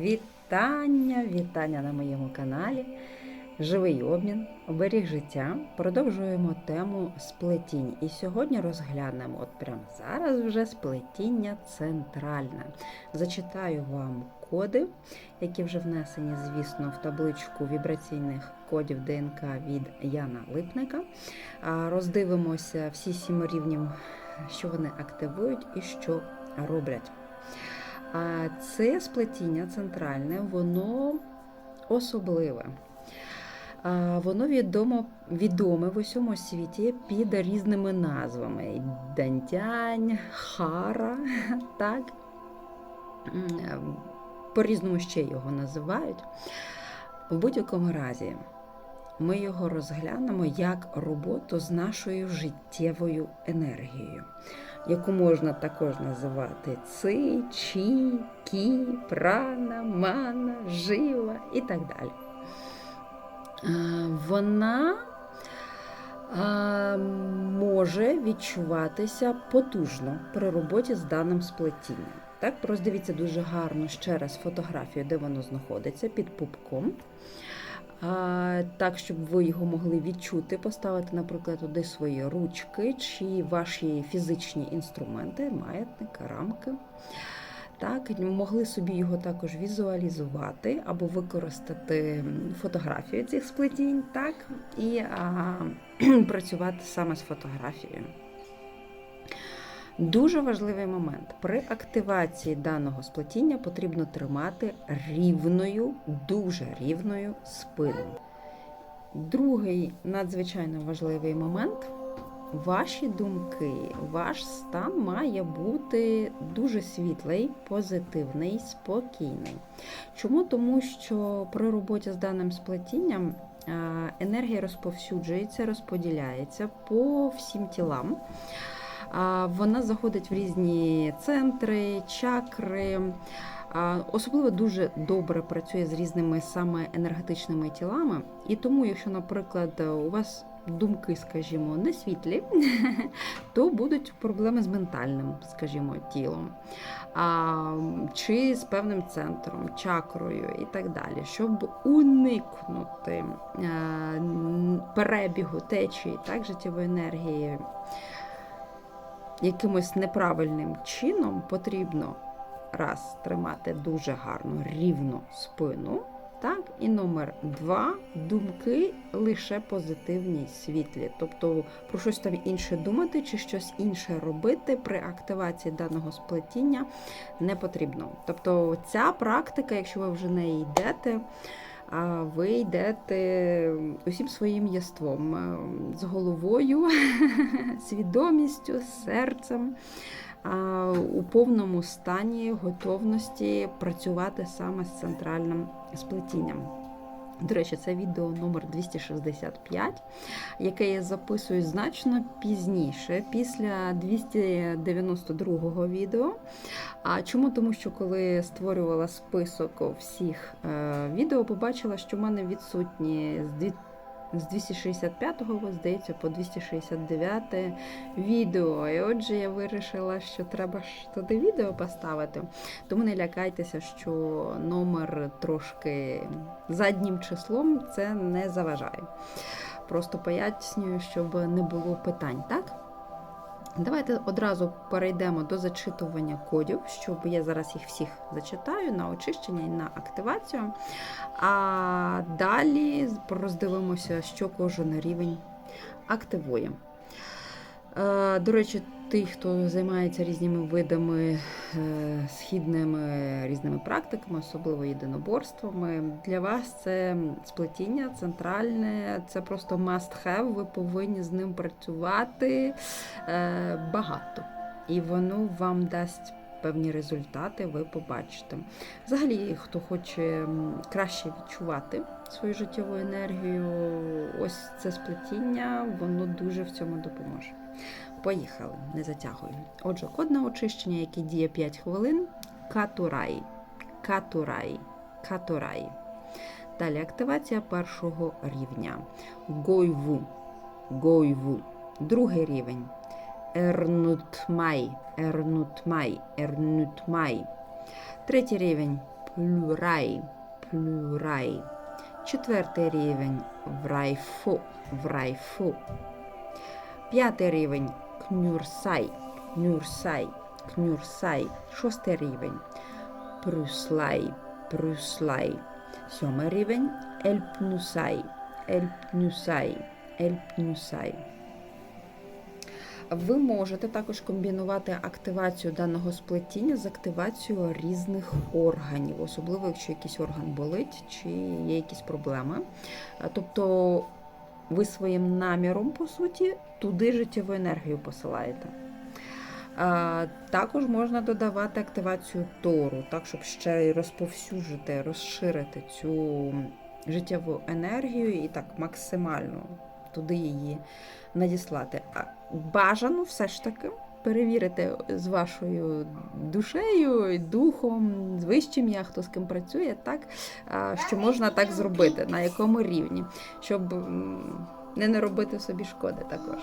Вітання, вітання на моєму каналі. Живий обмін, оберіг життя. Продовжуємо тему сплетінь. І сьогодні розглянемо, от прямо зараз вже сплетіння центральне. Зачитаю вам коди, які вже внесені, звісно, в табличку вібраційних кодів ДНК від Яна Липника. Роздивимося всі сім рівнів, що вони активують і що роблять. А це сплетіння центральне, воно особливе. Воно відомо, відоме в усьому світі під різними назвами: Дантянь, Хара, так? По-різному ще його називають. В будь-якому разі ми його розглянемо як роботу з нашою життєвою енергією, яку можна також називати ци, чі, кі, прана, мана, жива і так далі. Вона може відчуватися потужно при роботі з даним сплетінням. Так, роздивіться дуже гарно ще раз фотографію, де воно знаходиться під пупком. Так, щоб ви його могли відчути, поставити, наприклад, туди свої ручки чи ваші фізичні інструменти, маятник, рамки. Так, могли собі його також візуалізувати або використати фотографію цих сплетінь, так, і а, працювати саме з фотографією. Дуже важливий момент. При активації даного сплетіння потрібно тримати рівною, дуже рівною спину. Другий надзвичайно важливий момент. Ваші думки, ваш стан має бути дуже світлий, позитивний, спокійний. Чому? Тому що при роботі з даним сплетінням енергія розповсюджується, розподіляється по всім тілам. Вона заходить в різні центри, чакри. Особливо дуже добре працює з різними саме енергетичними тілами. І тому, якщо, наприклад, у вас думки, скажімо, не світлі, то будуть проблеми з ментальним, скажімо, тілом, чи з певним центром, чакрою і так далі, щоб уникнути перебігу течії, так, життєвої енергії. Якимось неправильним чином потрібно раз тримати дуже гарно рівну спину. Так, і номер два думки лише позитивні, світлі. Тобто про щось там інше думати чи щось інше робити при активації даного сплетіння не потрібно. Тобто ця практика, якщо ви вже не йдете, ви йдете усім своїм єством, з головою, свідомістю, серцем у повному стані готовності працювати саме з центральним сплетінням. До речі, це відео номер 265, яке я записую значно пізніше, після 292 відео. А чому? Тому що коли створювала список всіх е, відео, побачила, що в мене відсутні з з 265-го, здається, по 269 відео. І отже, я вирішила, що треба ж туди відео поставити. Тому не лякайтеся, що номер трошки заднім числом це не заважає. Просто пояснюю, щоб не було питань, так? Давайте одразу перейдемо до зачитування кодів, щоб я зараз їх всіх зачитаю на очищення і на активацію. А далі роздивимося, що кожен рівень активує. До речі, ті, хто займається різними видами е, східними різними практиками, особливо єдиноборствами, для вас це сплетіння центральне, це просто must have, ви повинні з ним працювати е, багато. І воно вам дасть певні результати, ви побачите. Взагалі, хто хоче краще відчувати свою життєву енергію, ось це сплетіння, воно дуже в цьому допоможе. Поїхали, не затягую. Отже, код на очищення, який діє 5 хвилин. Катурай. Катурай. Катурай. Далі активація першого рівня. Гойву. Гойву. Другий рівень. Ернутмай. Ернутмай. Ернутмай. Третій рівень. плюрай, плюрай. Четвертий рівень врайфу, врайфу. П'ятий рівень кнюрсай, кнюрсай, кнюрсай. Шостий рівень прюслай, прюслай. Сьомий рівень ельпнюсай, ельпнюсай, ельпнюсай. Ви можете також комбінувати активацію даного сплетіння з активацією різних органів, особливо якщо якийсь орган болить чи є якісь проблеми. Тобто ви своїм наміром, по суті, туди життєву енергію посилаєте. Також можна додавати активацію тору, так, щоб ще й розповсюджити, розширити цю життєву енергію і так максимально туди її надіслати. А бажано все ж таки перевірити з вашою душею, духом, з вищим я, хто з ким працює, так, що можна так зробити, на якому рівні, щоб не наробити собі шкоди також.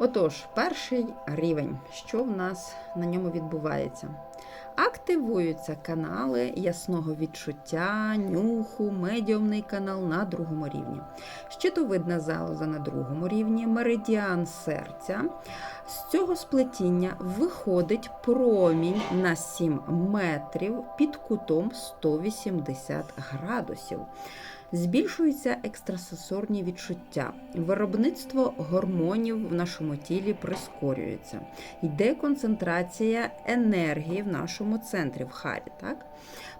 Отож, перший рівень, що в нас на ньому відбувається? Активуються канали ясного відчуття, нюху, медіумний канал на другому рівні. Щитовидна залоза на другому рівні, меридіан серця. З цього сплетіння виходить промінь на 7 метрів під кутом 180 градусів. Збільшуються екстрасенсорні відчуття. Виробництво гормонів в нашому тілі прискорюється. Йде концентрація енергії в нашому центрі, в харі. Так?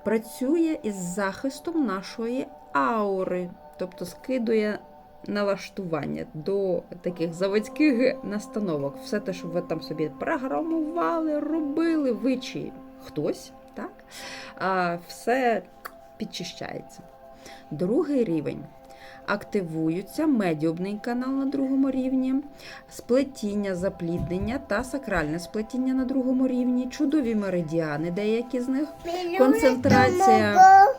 Працює із захистом нашої аури, тобто скидує налаштування до таких заводських настановок. Все те, що ви там собі програмували, робили, ви чи хтось, так? А все підчищається. Другий рівень. Активуються медіумний канал на другому рівні, сплетіння, запліднення та сакральне сплетіння на другому рівні, чудові меридіани, деякі з них, концентрація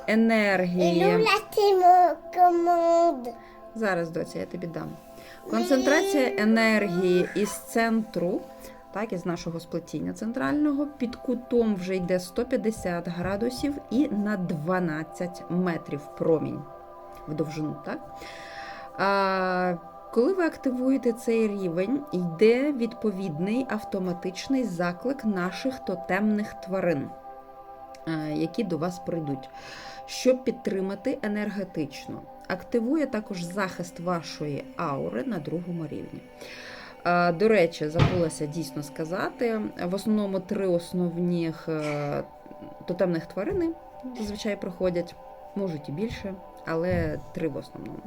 енергії. Зараз, доця, я тобі дам. Концентрація енергії із центру, так, із нашого сплетіння центрального, під кутом вже йде 150 градусів і на 12 метрів промінь в довжину. Так? А, коли ви активуєте цей рівень, йде відповідний автоматичний заклик наших тотемних тварин, е, які до вас прийдуть, щоб підтримати енергетично. Активує також захист вашої аури на другому рівні. А, До речі, забулася дійсно сказати. В основному три основних е, тотемних тварини зазвичай проходять, можуть і більше, але три в основному.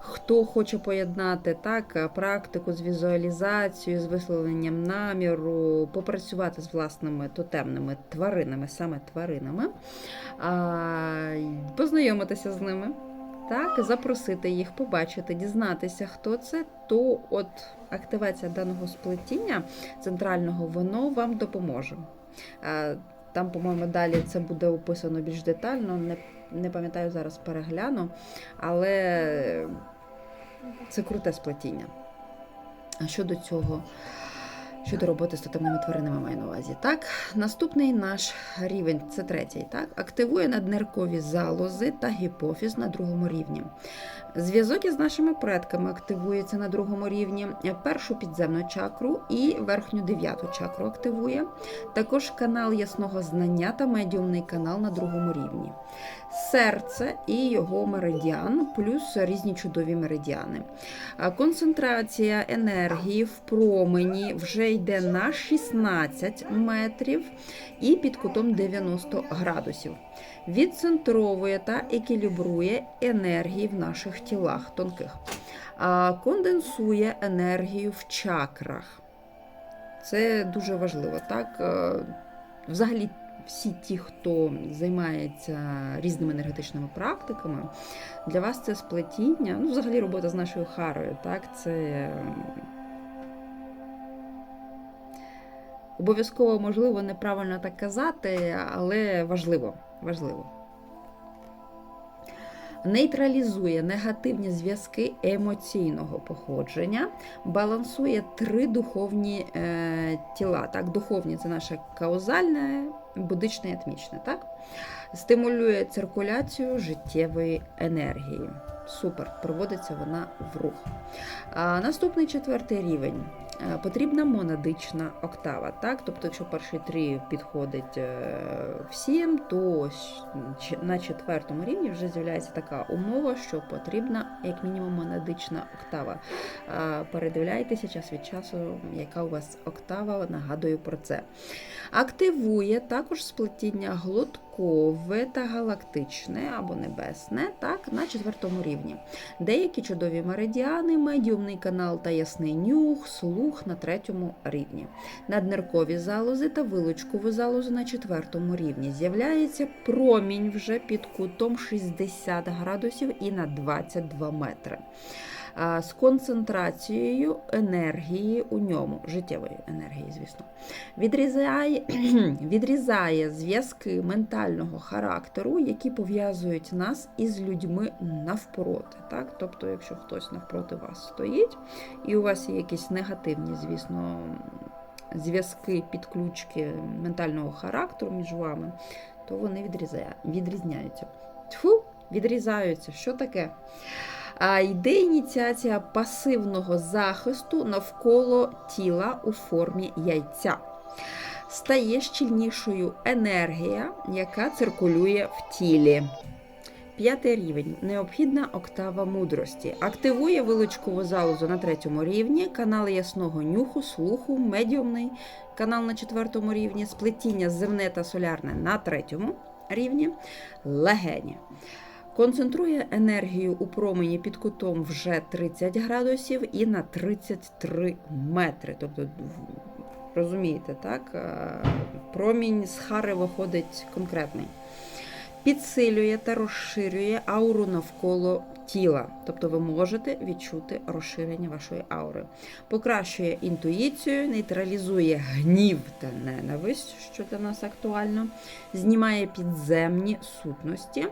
Хто хоче поєднати так практику з візуалізацією, з висловленням наміру, попрацювати з власними тотемними тваринами, саме тваринами, познайомитися з ними, так, запросити їх, побачити, дізнатися, хто це, то от активація даного сплетіння центрального воно вам допоможе. Там, по-моєму, далі це буде описано більш детально. Не, не пам'ятаю зараз перегляну, але це круте сплетіння. А щодо цього, щодо роботи з тотемними тваринами маю на увазі. Так, наступний наш рівень, це третій, так, активує надниркові залози та гіпофіз на другому рівні. Зв'язок із нашими предками активується на другому рівні. Першу підземну чакру і верхню дев'яту чакру активує. Також канал ясного знання та медіумний канал на другому рівні. Серце і його меридіан, плюс різні чудові меридіани. Концентрація енергії в промені вже йде на 16 метрів і під кутом 90 градусів. Відцентровує та екілібрує енергії в наших тілах тонких, конденсує енергію в чакрах. Це дуже важливо. так? Е, Взагалі, всі ті, хто займається різними енергетичними практиками, для вас це сплетіння, ну, взагалі робота з нашою харою, так? Це обов'язково, можливо, неправильно так казати, але важливо. важливо. Нейтралізує негативні зв'язки емоційного походження, балансує три духовні е, тіла. Так, Духовні це наше каузальне будичне і атмічне, так? Стимулює циркуляцію життєвої енергії. Супер, проводиться вона в рух. А, наступний четвертий рівень. Е, Потрібна монадична октава. Так? Тобто, якщо перший три підходить е, всім, то на четвертому рівні вже з'являється така умова, що потрібна як мінімум монадична октава. Е, Передивляйтеся час від часу, яка у вас октава, нагадую про це. Активує також сплетіння глоткове та галактичне або небесне так, на четвертому рівні. Деякі чудові меридіани, медіумний канал та ясний нюх, слух на третьому рівні. Надниркові залози та вилучкові залози на четвертому рівні. З'являється промінь вже під кутом 60 градусів і на 22 метри. А, З концентрацією енергії у ньому, життєвої енергії, звісно, відрізає, відрізає зв'язки ментального характеру, які пов'язують нас із людьми навпроти. Так? Тобто, якщо хтось навпроти вас стоїть, і у вас є якісь негативні, звісно, зв'язки, підключки ментального характеру між вами, то вони відрізняються. Тьфу, відрізаються. Що таке? А йде ініціація пасивного захисту навколо тіла у формі яйця. Стає щільнішою енергія, яка циркулює в тілі. П'ятий рівень необхідна октава мудрості. Активує вилучкову залозу на третьому рівні, канал ясного нюху, слуху, медіумний канал на четвертому рівні, сплетіння земне та солярне на третьому рівні, легені. Концентрує енергію у промені під кутом вже 30 градусів і на 33 метри. Тобто, розумієте, так? Е, Промінь з хари виходить конкретний. Підсилює та розширює ауру навколо тіла. Тобто ви можете відчути розширення вашої аури. Покращує інтуїцію, нейтралізує гнів та ненависть, що для нас актуально, знімає підземні сутності,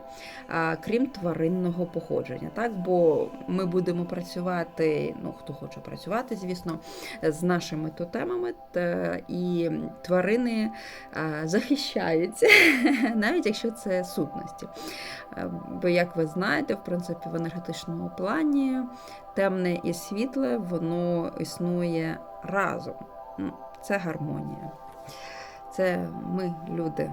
крім тваринного походження. Так? Бо ми будемо працювати, ну хто хоче працювати, звісно, з нашими тотемами, та, і тварини захищаються, навіть якщо це сутності. Бо, як ви знаєте, в принципі, в енергетичному плані темне і світле, воно існує разом. Це гармонія. Це ми, люди,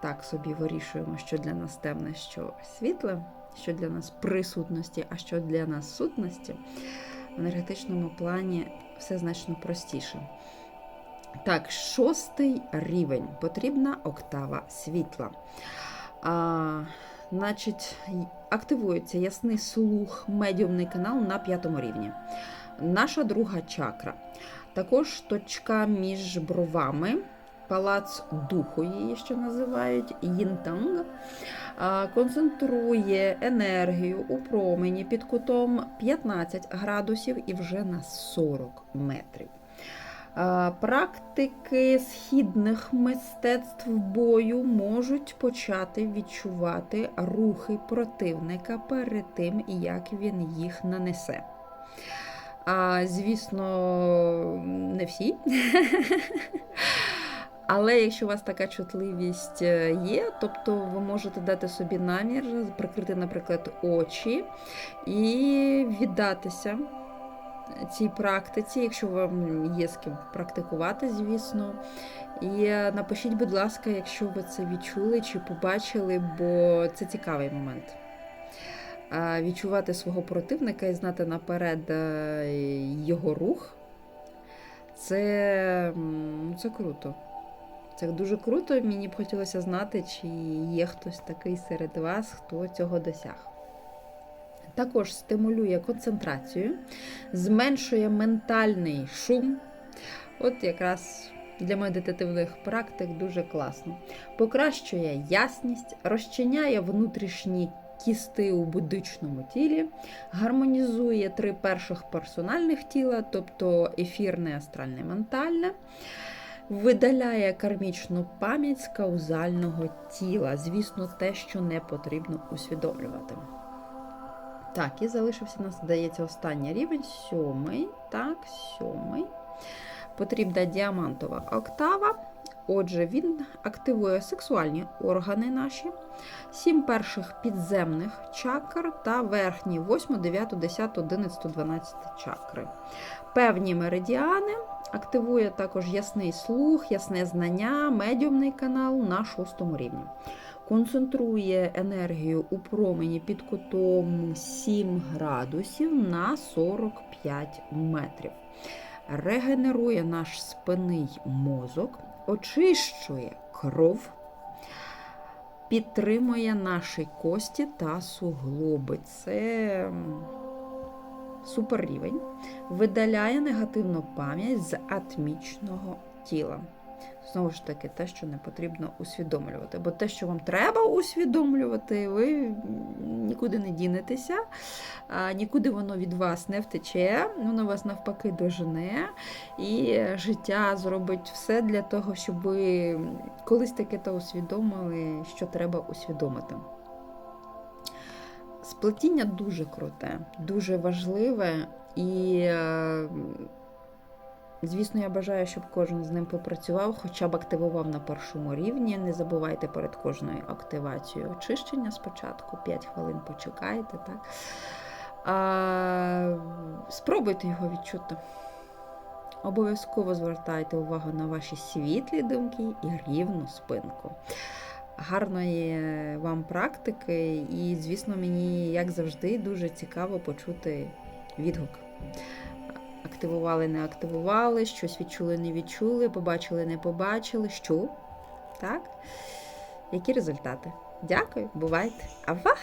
так собі вирішуємо, що для нас темне, що світле, що для нас присутності, а що для нас сутності. В енергетичному плані все значно простіше. Так, шостий рівень. Потрібна октава світла. А, значить, активується ясний слух, медіумний канал на п'ятому рівні. Наша друга чакра. Також точка між бровами, палац духу її ще називають, їнтанг. Концентрує енергію у промені під кутом 15 градусів і вже на 40 метрів. А, Практики східних мистецтв бою можуть почати відчувати рухи противника перед тим, як він їх нанесе. А, звісно, не всі. Але якщо у вас така чутливість е, є, тобто ви можете дати собі намір, прикрити, наприклад, очі і віддатися цій практиці, якщо вам є з ким практикувати, звісно. І е, напишіть, будь ласка, якщо ви це відчули чи побачили, бо це цікавий момент. Відчувати свого противника і знати наперед е, його рух це, це круто. Це дуже круто. Мені б хотілося знати, чи є хтось такий серед вас, хто цього досяг. Також стимулює концентрацію, зменшує ментальний шум. От якраз для медитативних практик дуже класно. Покращує ясність, розчиняє внутрішні кісти у будичному тілі, гармонізує три перших персональних тіла, тобто ефірне, астральне, ментальне. Видаляє кармічну пам'ять з каузального тіла. Звісно, те, що не потрібно усвідомлювати. Так, і залишився у нас, здається, останній рівень, сьомий. Так, сьомий. Потрібна діамантова октава. Отже, він активує сексуальні органи наші, сім перших підземних чакр та верхні 8, 9, 10, 11, 12 чакри. Певні меридіани активує також ясний слух, ясне знання, медіумний канал на шостому рівні. Концентрує енергію у промені під кутом 7 градусів на 45 метрів. Регенерує наш спинний мозок, очищує кров, підтримує наші кості та суглоби. Це м, супер рівень. Видаляє негативну пам'ять з атмічного тіла. Знову ж таки, те, що не потрібно усвідомлювати. Бо те, що вам треба усвідомлювати, ви нікуди не дінетеся, нікуди воно від вас не втече, воно вас навпаки дожене. І життя зробить все для того, щоб ви колись таке то усвідомили, що треба усвідомити. Сплетіння дуже круте, дуже важливе і. Звісно, я бажаю, щоб кожен з ним попрацював, хоча б активував на першому рівні. Не забувайте перед кожною активацією очищення спочатку, 5 хвилин почекайте. Так? А, спробуйте його відчути. Обов'язково звертайте увагу на ваші світлі думки і рівну спинку. Гарної вам практики, і, звісно, мені, як завжди, дуже цікаво почути відгук. Активували, не активували, щось відчули, не відчули, побачили, не побачили. Що? Так? Які результати? Дякую, бувайте. Ава!